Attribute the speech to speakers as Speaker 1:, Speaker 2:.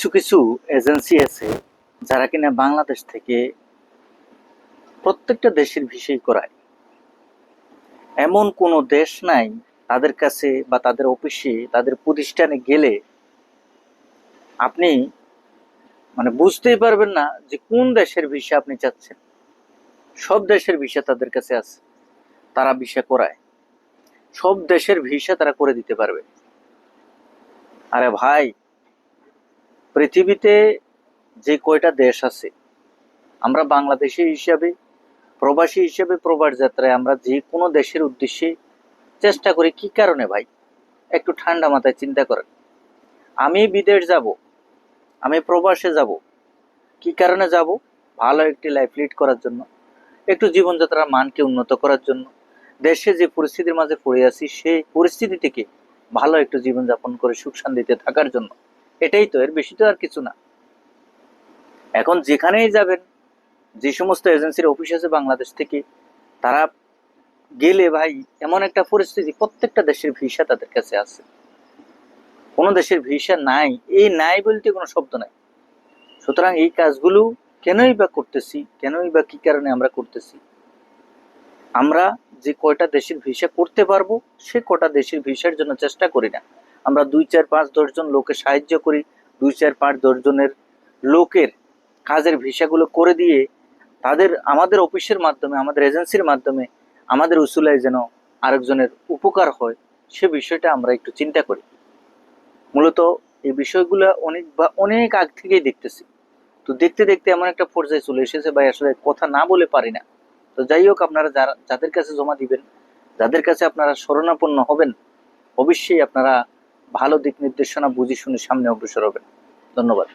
Speaker 1: কিছু কিছু এজেন্সি আছে যারা কিনা বাংলাদেশ থেকে প্রত্যেকটা দেশের ভিসাই করায়। এমন কোনো দেশ নাই তাদের কাছে বা তাদের অফিসে, তাদের প্রতিষ্ঠানে গেলে আপনি মানে বুঝতেই পারবেন না যে কোন দেশের ভিসা আপনি চাচ্ছেন। সব দেশের ভিসা তাদের কাছে আছে, তারা ভিসা করায়। সব দেশের ভিসা তারা করে দিতে পারবে। আরে ভাই পৃথিবীতে যে কয়টা দেশ আছে, আমরা বাংলাদেশি হিসাবে, প্রবাসী হিসেবে প্রবাস যাত্রায় আমরা যে কোনো দেশের উদ্দেশ্যে চেষ্টা করি, কি কারণে ভাই? একটু ঠান্ডা মাথায় চিন্তা করেন। আমি বিদেশ যাব, আমি প্রবাসে যাব, কি কারণে যাব? ভালো একটি লাইফ লিড করার জন্য, একটু জীবনযাত্রার মানকে উন্নত করার জন্য, দেশে যে পরিস্থিতির মাঝে পড়ে আছি সেই পরিস্থিতি থেকে ভালো একটু জীবনযাপন করে সুখ শান্তিতে থাকার জন্য। এটাই তো, এর বেশি তো আর কিছু না। এখন যেখানেই যাবেন, যে সমস্ত এজেন্সির অফিস আছে বাংলাদেশ থেকে, তারা গেলে ভাই, এমন একটা পরিস্থিতি, প্রত্যেকটা দেশের ভিসা তাদের কাছে আছে। কোনো দেশের ভিসা নাই, এই নাই বলতে কোনো শব্দ নাই। সুতরাং এই কাজগুলো কেনই বা করতেছি, কেনই বা কি কারণে আমরা করতেছি? আমরা যে কয়টা দেশের ভিসা করতে পারব, সে কটা দেশের ভিসার জন্য চেষ্টা করি না। আমরা দুই চার পাঁচ দশজন লোকে সাহায্য করি, দুই চার পাঁচ দশজনের লোকের কাজের ভিসাগুলো করে দিয়ে তাদের, আমাদের অফিসের মাধ্যমে, আমাদের এজেন্সির মাধ্যমে আমাদের উসুলায় যেন আরেকজনের উপকার হয়, সে বিষয়টা আমরা একটু চিন্তা করি। মূলত এই বিষয়গুলো অনেক বা অনেক আগ থেকেই দেখতেছি। তো দেখতে দেখতে এমন একটা পর্যায়ে চলে এসেছে, ভাই, আসলে কথা না বলে পারি না। তো যাই হোক, আপনারা যারা, যাদের কাছে জমা দিবেন, যাদের কাছে আপনারা শরণাপন্ন হবেন, অবশ্যই আপনারা ভালো দিক নির্দেশনা বুঝি শুনে সামনে অগ্রসর হবেন ধন্যবাদ।